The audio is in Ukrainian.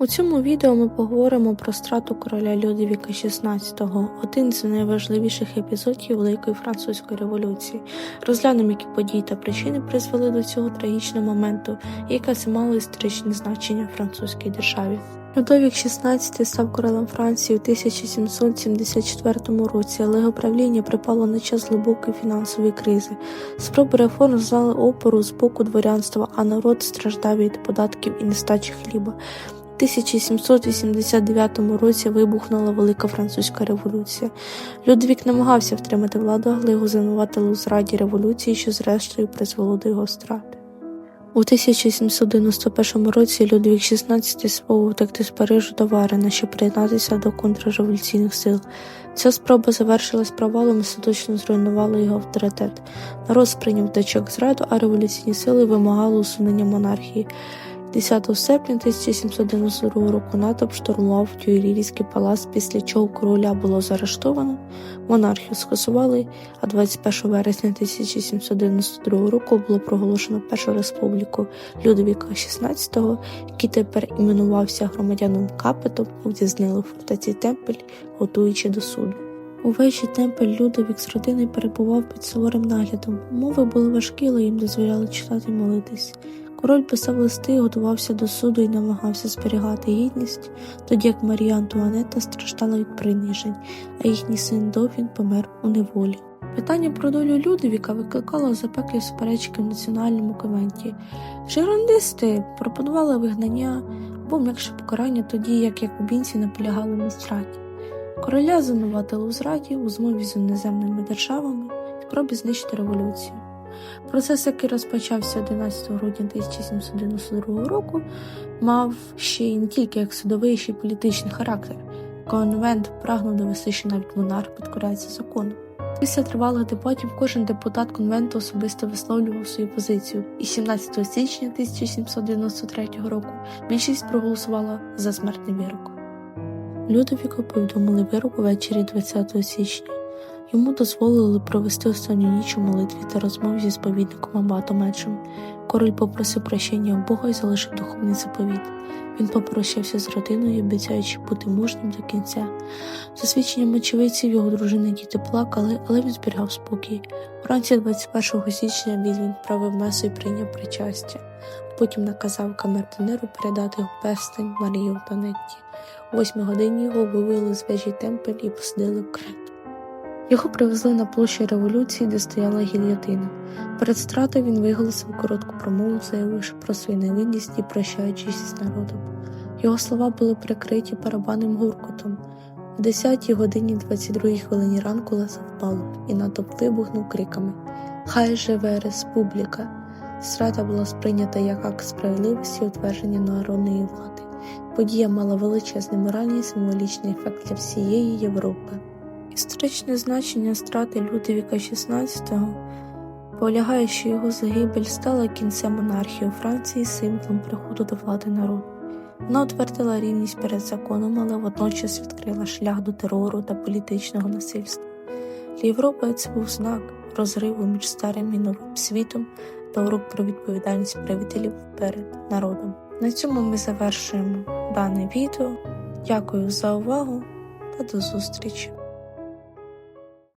У цьому відео ми поговоримо про страту короля Людовіка XVI, один з найважливіших епізодів Великої Французької революції. Розглянемо, які події та причини призвели до цього трагічного моменту, і яке це мало історичне значення французькій державі. Людовік XVI став королем Франції у 1774 році, але його правління припало на час глибокої фінансової кризи. Спроби реформ зазнали опору з боку дворянства, а народ страждав від податків і нестачі хліба. У 1789 році вибухнула Велика Французька революція. Людвік намагався втримати владу, але його звинуватили у зраді революції, що зрештою призвело до його страти. У 1791 році Людвік XVI спробував втекти з Парижу до Варена, щоб приєднатися до контрреволюційних сил. Ця спроба завершилась провалом і остаточно зруйнувала його авторитет. Народ сприйняв дочок зраду, а революційні сили вимагали усунення монархії. 10 серпня 1792 року натовп штурмував Тюрільський палац, після чого короля було заарештовано, монархію скасували, а 21 вересня 1792 року було проголошено Першу республіку Людовіка XVI, який тепер іменувався громадянином Капетом, в фортеці Темпель, готуючи до суду. Увечі Темпель Людовік з родиною перебував під суворим наглядом. Умови були важкі, але їм дозволяли читати і молитись. Король писав листи, готувався до суду і намагався зберігати гідність, тоді як Марія Антуанетта страждала від принижень, а їхній син Дофін помер у неволі. Питання про долю Людовіка викликало запеклі суперечки в національному конвенті. Жирондисти пропонували вигнання або м'якше покарання, тоді як якубінці наполягали на зраді. Короля звинуватили у зраді у змові з іноземними державами спробі знищити революцію. Процес, який розпочався 11 грудня 1792 року, мав ще й не тільки як судовий, ще й політичний характер. Конвент прагнув довести, що навіть монарх підкоряється закону. Після тривалих дебатів кожен депутат конвенту особисто висловлював свою позицію, і 17 січня 1793 року більшість проголосувала за смертний вирок. Людовіку повідомили вирок увечері 20 січня. Йому дозволили провести останню ніч у молитві та розмові зі сповідником Абатом Король попросив прощення у Бога і залишив духовний заповіт. Він попрощався з родиною, обіцяючи бути мужнім до кінця. За свідченням очевидців, його дружини діти плакали, але він зберігав спокій. Вранці 21 січня він відправив месу і прийняв причастя. Потім наказав камердинеру передати його перстень Марії Антонетті. У восьмій годині його вивели з вежі темпель і посадили в карету. Його привезли на площу революції, де стояла гільйотина. Перед стратою він виголосив коротку промову, заявивши про свою невинність і прощаючись з народом. Його слова були прикриті барабанним гуркотом. О 10 годині 22 хвилині ранку лезо впало, і натовп вибухнув криками Хай живе республіка! Страта була сприйнята як акт справедливості і утвердження народної влади. Подія мала величезний моральний і символічний ефект для всієї Європи. Історичне значення страти Людовіка XVI полягає, що його загибель стала кінцем монархії у Франції символом приходу до влади народу. Вона утвердила рівність перед законом, але водночас відкрила шлях до терору та політичного насильства. Для Європи це був знак розриву між старим і новим світом та урок про відповідальність правителів перед народом. На цьому ми завершуємо дане відео. Дякую за увагу та до зустрічі!